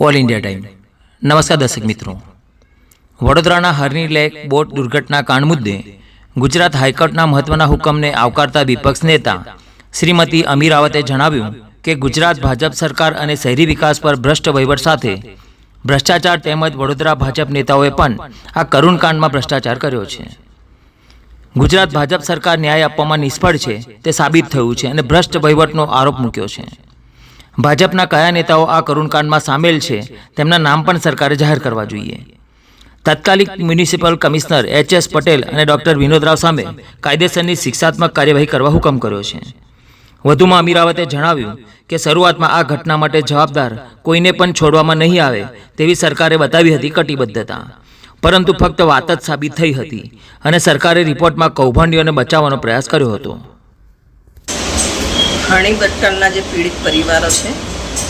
All India time. નમસ્કાર દર્શક મિત્રો. વડોદરાના હરની લેક બોટ દુર્ઘટના કાંડ મુદ્દે ગુજરાત હાઈકોર્ટના મહત્વના હુકમને આવકારતા વિપક્ષ નેતા શ્રીમતી અમીર રાવતે જણાવ્યું કે ગુજરાત ભાજપ સરકાર અને શહેરી વિકાસ પર ભ્રષ્ટ વહીવટ સાથે ભ્રષ્ટાચાર તેમજ વડોદરા ભાજપ નેતાઓએ પણ આ કરુણ કાંડમાં ભ્રષ્ટાચાર કર્યો છે. ગુજરાત ભાજપ સરકાર ન્યાય આપવામાં નિષ્ફળ છે તે સાબિત થયું છે અને ભ્રષ્ટ વહીવટનો આરોપ મૂક્યો છે. ભાજપના કયા નેતાઓ આ કરુણકાંડમાં સામેલ છે તેમના નામ પણ સરકારે જાહેર કરવા જોઈએ. તાત્કાલિક municipal commissioner H S Patel અને ડોક્ટર વિનોદ રાવ સામે કાયદેસરની શિક્ષાત્મક કાર્યવાહી કરવા હુકમ કર્યો છે. વધુમાં અમીરાવતે જણાવ્યું કે શરૂઆતમાં આ ઘટના માટે જવાબદાર કોઈને પણ છોડવામાં નહીં આવે તેવી સરકારે બતાવી હતી કટિબદ્ધતા. પરંતુ ફક્ત વાત જ સાબિત થઈ હતી અને સરકારે રિપોર્ટમાં કૌભાંડીઓને બચાવવાનો પ્રયાસ કર્યો હતો. ઘણી ભટકણના જે પીડિત પરિવારો છે,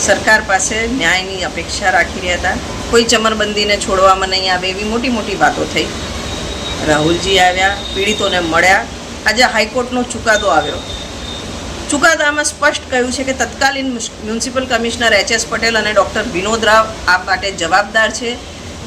સરકાર પાસે ન્યાયની અપેક્ષા રાખી રહ્યા હતા. કોઈ ચમરબંધીને છોડવામાં નહીં આવે એવી મોટી મોટી વાતો થઈ. રાહુલજી આવ્યા, પીડિતોને મળ્યા. આજે હાઈકોર્ટનો ચુકાદો આવ્યો. ચુકાદામાં સ્પષ્ટ કહ્યું છે કે તત્કાલીન municipal commissioner H S Patel અને ડૉક્ટર વિનોદ રાવ આ માટે જવાબદાર છે.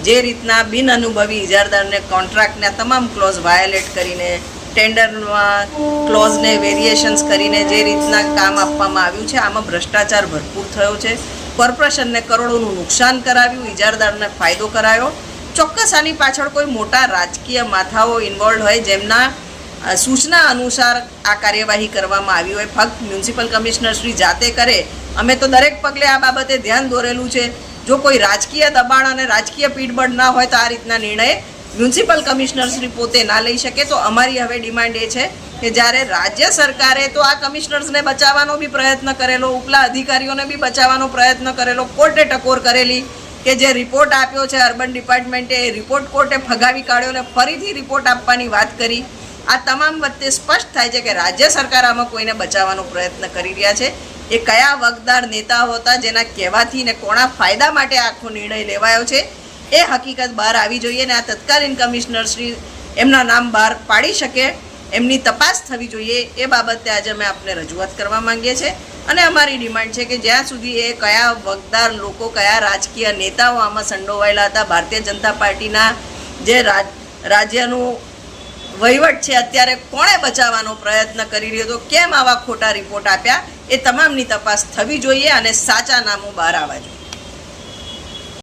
જે રીતના બિન અનુભવી ઇજારદારને કોન્ટ્રાક્ટના તમામ ક્લોઝ વાયોલેટ કરીને ટેન્ડરમાં ક્લોઝને વેરિએશન્સ કરીને જે રીતના કામ આપવામાં આવ્યું છે, આમાં ભ્રષ્ટાચાર ભરપૂર થયો છે. કોર્પોરેશનને કરોડોનું નુકસાન કરાવ્યું, ઇજારદારને ફાયદો કરાયો. ચોક્કસ આની પાછળ કોઈ મોટા રાજકીય માથાઓ ઇન્વોલ્વ હોય જેમના સૂચના અનુસાર આ કાર્યવાહી કરવામાં આવી હોય. ફક્ત મ્યુનિસિપલ કમિશનર શ્રી જાતે કરે. અમે તો દરેક પગલે આ બાબતે ધ્યાન દોરેલું છે. જો કોઈ રાજકીય દબાણ અને રાજકીય પીઠબળ ના હોય તો આ રીતના નિર્ણય મ્યુનિસિપલ કમિશનર શ્રી પોતે ના લઈ શકે, તો અમારી હવે ડિમાન્ડ એ છે કે જ્યારે રાજ્ય સરકારે તો આ કમિશનર્સને બચાવવાનો બી પ્રયત્ન કરેલો, ઉપલા અધિકારીઓને બી બચાવવાનો પ્રયત્ન કરેલો, કોર્ટે ટકોર કરેલી કે જે રિપોર્ટ આપ્યો છે અર્બન ડિપાર્ટમેન્ટે, એ રિપોર્ટ કોર્ટે ફગાવી કાઢ્યો અને ફરીથી રિપોર્ટ આપવાની વાત કરી. આ તમામ વચ્ચે સ્પષ્ટ થાય છે કે રાજ્ય સરકાર આમાં કોઈને બચાવવાનો પ્રયત્ન કરી રહ્યા છે. એ કયા વગદાર નેતાઓ હતા, જેના કહેવાથી ને કોણા ફાયદા માટે આખો નિર્ણય લેવાયો છે એ હકીકત બહાર આવી જોઈએ અને આ તત્કાલીન કમિશનર શ્રી એમના નામ બહાર પાડી શકે, એમની તપાસ થવી જોઈએ એ બાબતે આજે અમે આપને રજૂઆત કરવા માંગીએ છીએ. અને અમારી ડિમાન્ડ છે કે જ્યાં સુધી એ કયા વગદાર લોકો, કયા રાજકીય નેતાઓ આમાં સંડોવાયેલા હતા, ભારતીય જનતા પાર્ટીના જે રાજ, રાજ્યનું વહીવટ છે, અત્યારે કોણે બચાવવાનો પ્રયત્ન કરી રહ્યો હતો, કેમ આવા ખોટા રિપોર્ટ આપ્યા, એ તમામની તપાસ થવી જોઈએ અને સાચા નામો બહાર આવવા જોઈએ.